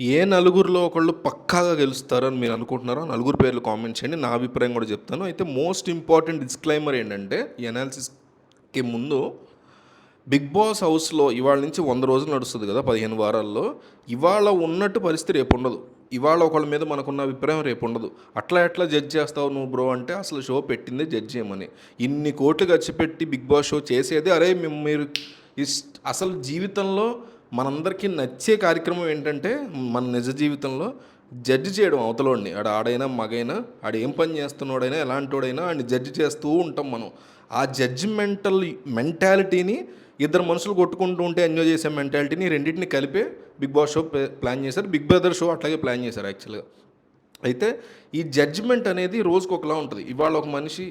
ఏ నలుగురిలో ఒకళ్ళు పక్కాగా గెలుస్తారని మీరు అనుకుంటున్నారో నలుగురు పేర్లు కామెంట్ చేయండి. నా అభిప్రాయం కూడా చెప్తాను. అయితే మోస్ట్ ఇంపార్టెంట్ డిస్క్లైమర్ ఏంటంటే ఎనాలిసిస్కి ముందు బిగ్ బాస్ హౌస్లో ఇవాళ నుంచి వంద రోజులు నడుస్తుంది కదా పదిహేను వారాల్లో. ఇవాళ ఉన్నట్టు పరిస్థితి రేపు ఉండదు. ఇవాళ ఒకళ్ళ మీద మనకున్న అభిప్రాయం రేపు ఉండదు. అట్లా ఎట్లా జడ్జ్ చేస్తావు నువ్వు బ్రో అంటే అసలు షో పెట్టిందే జడ్జ్ చేయమని. ఇన్ని కోట్లు ఖర్చు పెట్టి బిగ్ బాస్ షో చేసేది అరే మేము మీరు ఇస్- అసలు జీవితంలో మనందరికీ నచ్చే కార్యక్రమం ఏంటంటే మన నిజ జీవితంలో జడ్జి చేయడం అవతలోడిని. ఆడ ఆడైనా మగైనా ఆడ ఏం పని చేస్తున్నాడైనా ఎలాంటివాడైనా ఆడిని జడ్జి చేస్తూ ఉంటాం మనం. ఆ జడ్జిమెంటల్ మెంటాలిటీని ఇద్దరు మనుషులు కొట్టుకుంటూ ఉంటే ఎంజాయ్ చేసే మెంటాలిటీని రెండింటిని కలిపే బిగ్ బాస్ షో ప్లాన్ చేశారు. బిగ్ బ్రదర్ షో అట్లాగే ప్లాన్ చేశారు యాక్చువల్గా అయితే ఈ జడ్జిమెంట్ అనేది రోజుకొకలా ఉంటుంది. ఇవాళ ఒక మనిషి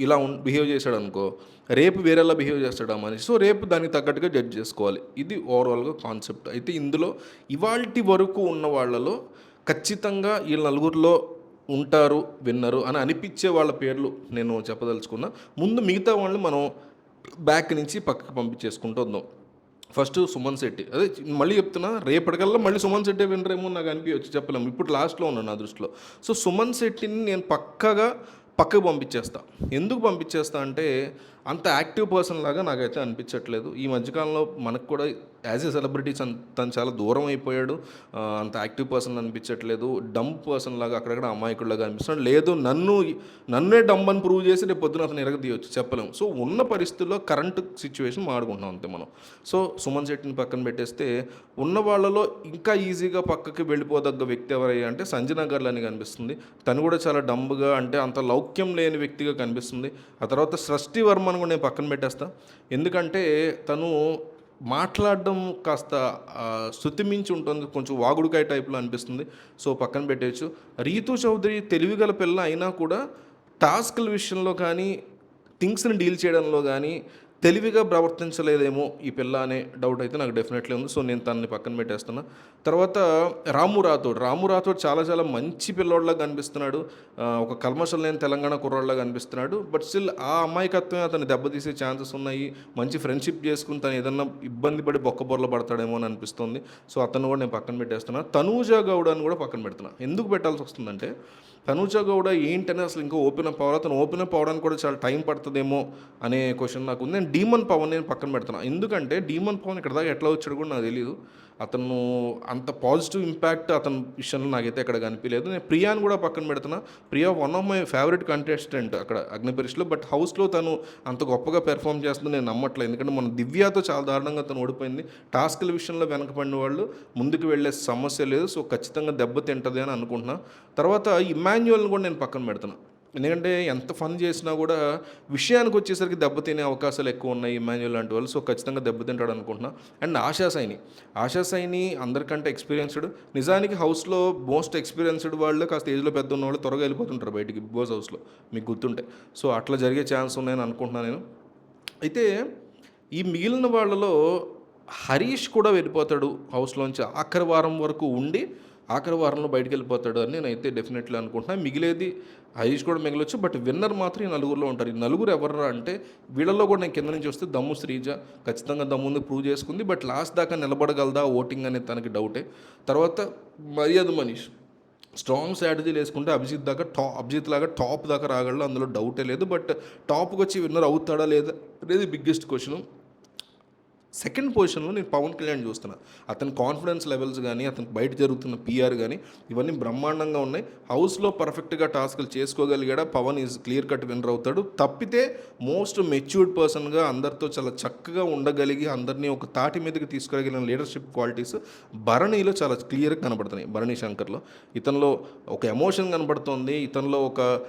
ఇలా ఉన్ బిహేవ్ చేశాడు అనుకో రేపు వేరేలా బిహేవ్ చేస్తాడు ఆ మనిషి. సో రేపు దానికి తగ్గట్టుగా జడ్జ్ చేసుకోవాలి. ఇది ఓవరాల్గా కాన్సెప్ట్ అయితే ఇందులో ఇవాల్టి వరకు ఉన్న వాళ్ళలో ఖచ్చితంగా ఈ నలుగురిలో ఉంటారు విన్నరు అని అనిపించే వాళ్ళ పేర్లు నేను చెప్పదలుచుకున్నా. ముందు మిగతా వాళ్ళని మనం బ్యాక్ నుంచి పక్కకు పంపించేసుకుంటూ వద్దాం. ఫస్ట్ సుమన్ శెట్టి. అదే మళ్ళీ చెప్తున్నా రేపటికల్లా మళ్ళీ సుమన్ శెట్టి వినరేమో నాకు అనిపించచ్చు చెప్పలేము. ఇప్పుడు లాస్ట్లో ఉన్నాను నా దృష్టిలో. సో సుమన్ శెట్టిని నేను పక్కగా పక్కకు పంపించేస్తా. ఎందుకు పంపించేస్తా అంటే అంత యాక్టివ్ పర్సన్ లాగా నాకైతే అనిపించట్లేదు. ఈ మధ్యకాలంలో మనకు కూడా యాజ్ ఏ సెలబ్రిటీస్ తను చాలా దూరం అయిపోయాడు. అంత యాక్టివ్ పర్సన్ అనిపించట్లేదు. డంప్ పర్సన్ లాగా అక్కడక్కడ అమాయకుడిలాగా అనిపిస్తున్నాడు. లేదు నన్ను నన్నే డంప్ అని ప్రూవ్ చేసి రేపు పొద్దున అతను ఎరగదీయచ్చు చెప్పలేము సో ఉన్న పరిస్థితుల్లో కరెంట్ సిచ్యువేషన్ మాడుకుంటున్నాం అంతే మనం. సో సుమన్ శెట్టిని పక్కన పెట్టేస్తే ఉన్న వాళ్ళలో ఇంకా ఈజీగా పక్కకి వెళ్ళిపోదగ్గ వ్యక్తి ఎవరయ్యా అంటే సంజన అని కనిపిస్తుంది. తను కూడా చాలా డంబ్గా అంటే అంత లవ్ లౌక్యం లేని వ్యక్తిగా కనిపిస్తుంది. ఆ తర్వాత సృష్టి వర్మను కూడా నేను పక్కన పెట్టేస్తా. ఎందుకంటే తను మాట్లాడడం కాస్త శృతిమించి మించి ఉంటుంది. కొంచెం వాగుడుకాయ టైప్లో అనిపిస్తుంది. సో పక్కన పెట్టేయచ్చు. రీతు చౌదరి తెలివిగల పిల్ల అయినా కూడా టాస్క్ల విషయంలో కానీ థింగ్స్ని డీల్ చేయడంలో కానీ తెలివిగా ప్రవర్తించలేదేమో ఈ పిల్ల అనే డౌట్ అయితే నాకు డెఫినెట్లీ ఉంది. సో నేను తనని పక్కన పెట్టేస్తున్నా. తర్వాత రాము రాథోడ్. రాము రాథోడ్ చాలా చాలా మంచి పిల్లోడ్లా కనిపిస్తున్నాడు. ఒక కల్మషం లేని తెలంగాణ కుర్రోడ్లా కనిపిస్తున్నాడు. బట్ స్టిల్ ఆ అమాయకత్వమే అతను దెబ్బతీసే ఛాన్సెస్ ఉన్నాయి. మంచి ఫ్రెండ్షిప్ చేసుకుని తను ఏదన్నా ఇబ్బంది పడి బొక్క బొర్ల పడతాడేమో అని అనిపిస్తుంది. సో అతను కూడా నేను పక్కన పెట్టేస్తున్నా. తనూజ గౌడ్ అని కూడా పక్కన పెడుతున్నా. ఎందుకు పెట్టాల్సి వస్తుందంటే తనూజ గౌడ ఏంటనే అసలు ఇంకా ఓపెన్ అప్ అవ్వాలి. అతను ఓపెన్ అప్ అవ్వడానికి కూడా చాలా టైం పడుతుందేమో అనే క్వశ్చన్ నాకు ఉంది. నేను డీమన్ పవన్ నేను పక్కన పెడుతున్నాను ఎందుకంటే డీమన్ పవన్ ఇక్కడ దాకా ఎట్లా వచ్చాడు కూడా నాకు తెలియదు అతను అంత పాజిటివ్ ఇంపాక్ట్ అతని విషయంలో నాకైతే ఎక్కడ కనిపించలేదు. నేను ప్రియాని కూడా పక్కన పెడుతున్నా. Priya one of my favourite contestant అక్కడ అగ్నిపరీక్షలో. బట్ హౌస్లో తను అంత గొప్పగా పెర్ఫామ్ చేస్తుందని నేను నమ్మట్లేదు. ఎందుకంటే మన దివ్యాతో చాలా దారుణంగా తను ఓడిపోయింది. టాస్క్ల విషయంలో వెనకపడిన వాళ్ళు ముందుకు వెళ్ళే సమస్య లేదు. సో ఖచ్చితంగా దెబ్బతింటది అని అనుకుంటున్నా. తర్వాత ఇమాన్యువల్ని కూడా నేను పక్కన పెడుతున్నా. ఎందుకంటే ఎంత ఫన్ చేసినా కూడా విషయానికి వచ్చేసరికి దెబ్బతినే అవకాశాలు ఎక్కువ ఉన్నాయి ఇమాన్యుల్ లాంటి వాళ్ళు. సో ఖచ్చితంగా దెబ్బతింటాడు అనుకుంటున్నా. అండ్ ఆశా సైని. ఆశా సైని అందరికంటే ఎక్స్పీరియన్స్డ్ నిజానికి హౌస్లో మోస్ట్ ఎక్స్పీరియన్స్డ్ వాళ్ళు కాస్త ఏజ్లో పెద్ద ఉన్న వాళ్ళు త్వరగా వెళ్ళిపోతుంటారు బయటికి బిగ్ బాస్ హౌస్లో. మీకు గుర్తుంటే. సో అట్లా జరిగే ఛాన్స్ ఉన్నాయని అనుకుంటున్నాను నేను. అయితే ఈ మిగిలిన వాళ్ళలో హరీష్ కూడా వెళ్ళిపోతాడు హౌస్లోంచి. ఆఖరి వారం వరకు ఉండి ఆఖరి వారంలో బయటికి వెళ్ళిపోతాడు అని నేనైతే డెఫినెట్లీ అనుకుంటున్నాను మిగిలేది హరీష్ కూడా మిగిలొచ్చు బట్ విన్నర్ మాత్రం ఈ నలుగురిలో ఉంటారు. ఈ నలుగురు ఎవరు అంటే వీళ్ళల్లో కూడా నేను కింద నుంచి వస్తే దమ్ము శ్రీజ. ఖచ్చితంగా దమ్ముంది ప్రూవ్ చేసుకుంది బట్ లాస్ట్ దాకా నిలబడగలదా ఓటింగ్ అనేది తనకి డౌటే తర్వాత మర్యాద మనీష్. స్ట్రాంగ్ స్ట్రాటజీలు వేసుకుంటే అభిజిత్ దాకా టాప్ అభిజిత్ లాగా టాప్ దాకా రాగలడు అందులో డౌటే లేదు బట్ టాప్కి వచ్చి విన్నర్ అవుతాడా లేదా అనేది బిగ్గెస్ట్ క్వశ్చన్ సెకండ్ పొజిషన్లో నేను పవన్ కళ్యాణ్ చూస్తున్నా. అతని కాన్ఫిడెన్స్ లెవెల్స్ కానీ అతనికి బయట జరుగుతున్న పిఆర్ కానీ ఇవన్నీ బ్రహ్మాండంగా ఉన్నాయి. హౌస్లో పర్ఫెక్ట్గా టాస్క్లు చేసుకోగలిగాడా? Pavan is clear cut winner అవుతాడు. తప్పితే మోస్ట్ మెచ్యూర్డ్ పర్సన్గా అందరితో చాలా చక్కగా ఉండగలిగి అందరినీ ఒక తాటి మీదకి తీసుకురాగలిగిన లీడర్షిప్ క్వాలిటీస్ భరణిలో చాలా క్లియర్గా కనబడుతున్నాయి. భరణి శంకర్లో. ఇతనిలో ఒక ఎమోషన్ కనబడుతుంది. ఇతనిలో ఒక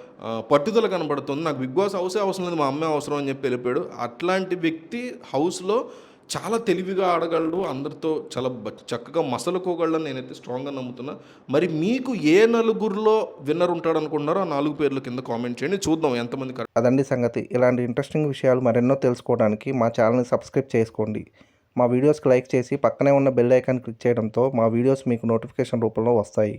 పట్టుదల కనబడుతుంది. నాకు బిగ్ బాస్ హౌసే అవసరం లేదు మా అమ్మే అవసరం అని చెప్పి వెళ్ళిపోయాడు. అట్లాంటి వ్యక్తి హౌస్లో చాలా తెలివిగా ఆడగలడు. అందరితో చాలా చక్కగా మసలుకోగలడని నేనైతే స్ట్రాంగ్గా నమ్ముతున్నా. మరి మీకు ఏ నలుగురిలో విన్నర్ ఉంటాడు అనుకుంటున్నారో ఆ నాలుగు పేర్ల కింద కామెంట్ చేయండి. చూద్దాం ఎంతమంది అదండి సంగతి. ఇలాంటి ఇంట్రెస్టింగ్ విషయాలు మరెన్నో తెలుసుకోవడానికి మా ఛానల్ని సబ్స్క్రైబ్ చేసుకోండి. మా వీడియోస్కి లైక్ చేసి పక్కనే ఉన్న బెల్ ఐకాన్ క్లిక్ చేయడంతో మా వీడియోస్ మీకు నోటిఫికేషన్ రూపంలో వస్తాయి.